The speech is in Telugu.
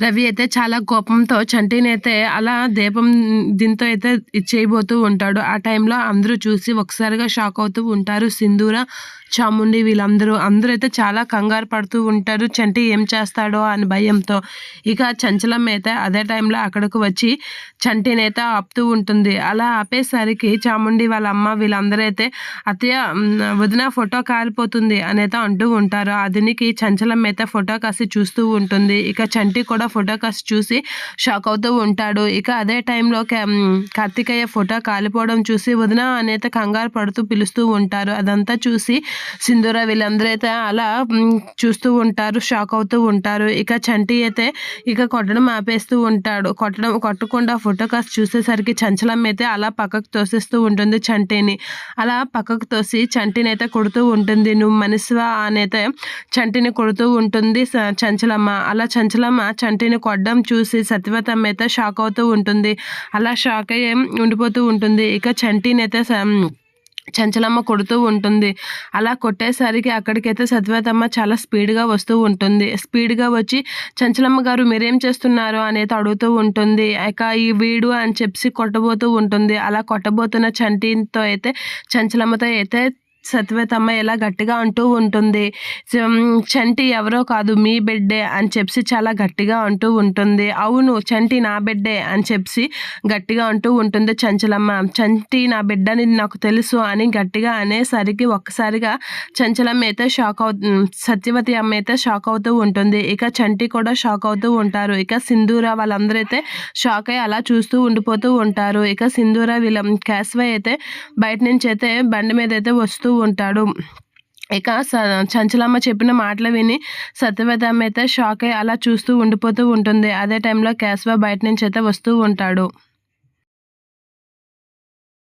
రవి అయితే చాలా కోపంతో చంటిని అయితే అలా దీపం దీంతో అయితే చేయబోతూ ఉంటాడు. ఆ టైంలో అందరూ చూసి ఒకసారిగా షాక్ అవుతూ ఉంటారు. సింధూర చాముండి వీళ్ళందరూ. అందరూ అయితే చాలా కంగారు పడుతూ ఉంటారు. చంటి ఏం చేస్తాడో అని భయంతో. ఇక చంచలం అయితే అదే టైంలో అక్కడికి వచ్చి చంటిని అయితే ఆపుతూ ఉంటుంది. అలా ఆపేసరికి చాముండి వాళ్ళ అమ్మ వీళ్ళందరూ అయితే అత్తయ్య వదిన ఫోటో కాలిపోతుంది అనేది అంటూ ఉంటారు. అదినికి చంచలం అయితే ఫోటో కాసి చూస్తూ ఉంటుంది. ఇక చంటి కూడా ఫోటో కాస్ట్ చూసి షాక్ అవుతూ ఉంటాడు. ఇక అదే టైంలో కార్తికేయ ఫోటో కాలిపోవడం చూసి వదిన అనేత కంగారు పడుతూ పిలుస్తూ ఉంటారు. అదంతా చూసి సింధూర వీళ్ళందరూ అయితే అలా చూస్తూ ఉంటారు షాక్ అవుతూ ఉంటారు. ఇక చంటి అయితే ఇక కొట్టడం ఆపేస్తూ ఉంటాడు. కొట్టడం కొట్టకుండా ఫోటో కాస్ట్ చూసేసరికి చంచలం అయితే అలా పక్కకు తోసేస్తూ ఉంటుంది చంటిని. అలా పక్కకు తోసి చంటిని అయితే కొడుతూ ఉంటుంది. నువ్వు మనిషివా అనైతే చంటిని కొడుతూ ఉంటుంది చంచలమ్మ. అలా చంచలమ్మ ఆంటీని కొట్టడం చూసి సత్యవతమ్మ అయితే షాక్ అవుతూ ఉంటుంది. అలా షాక్ అయ్యి ఉండిపోతూ ఉంటుంది. ఇక చంటిని అయితే చంచలమ్మ కొడుతూ ఉంటుంది. అలా కొట్టేసరికి అక్కడికైతే సత్యవతమ్మ చాలా స్పీడ్గా వస్తూ ఉంటుంది. స్పీడ్గా వచ్చి చంచలమ్మ గారు మీరేం చేస్తున్నారు? అనేది అడుగుతూ ఉంటుంది. ఇక ఈ వీడు అని చెప్పి కొట్టబోతూ ఉంటుంది. అలా కొట్టబోతున్న చంటితో అయితే చంచలమ్మతో అయితే సత్యవతమ్మ ఇలా గట్టిగా అంటూ ఉంటుంది. చంటి ఎవరో కాదు మీ బిడ్డే అని చెప్పి చాలా గట్టిగా అంటూ ఉంటుంది. అవును చంటి నా బిడ్డే అని చెప్పి గట్టిగా అంటూ ఉంటుంది చంచలమ్మ. చంటి నా బిడ్డని నాకు తెలుసు అని గట్టిగా అనేసరికి ఒక్కసారిగా చంచలమ్మ అయితే షాక్ అవు సత్యవతి అమ్మ అయితే షాక్ అవుతూ ఉంటుంది. ఇక చంటి కూడా షాక్ అవుతూ ఉంటారు. ఇక సింధూర వాళ్ళందరూ అయితే షాక్ అయ్యి అలా చూస్తూ ఉండిపోతూ ఉంటారు. ఇక సింధూర వీళ్ళ క్యాస్వై అయితే బయట నుంచి అయితే బండి మీద అయితే వస్తూ ఉంటాడు. ఇక చంచలమ్మ చెప్పిన మాటలు విని సత్యవతమ్మ అయితే షాక్ అయి అలా చూస్తూ ఉండిపోతూ ఉంటుంది. అదే టైంలో కేశవ బయట నుంచి అయితే వస్తూ ఉంటాడు.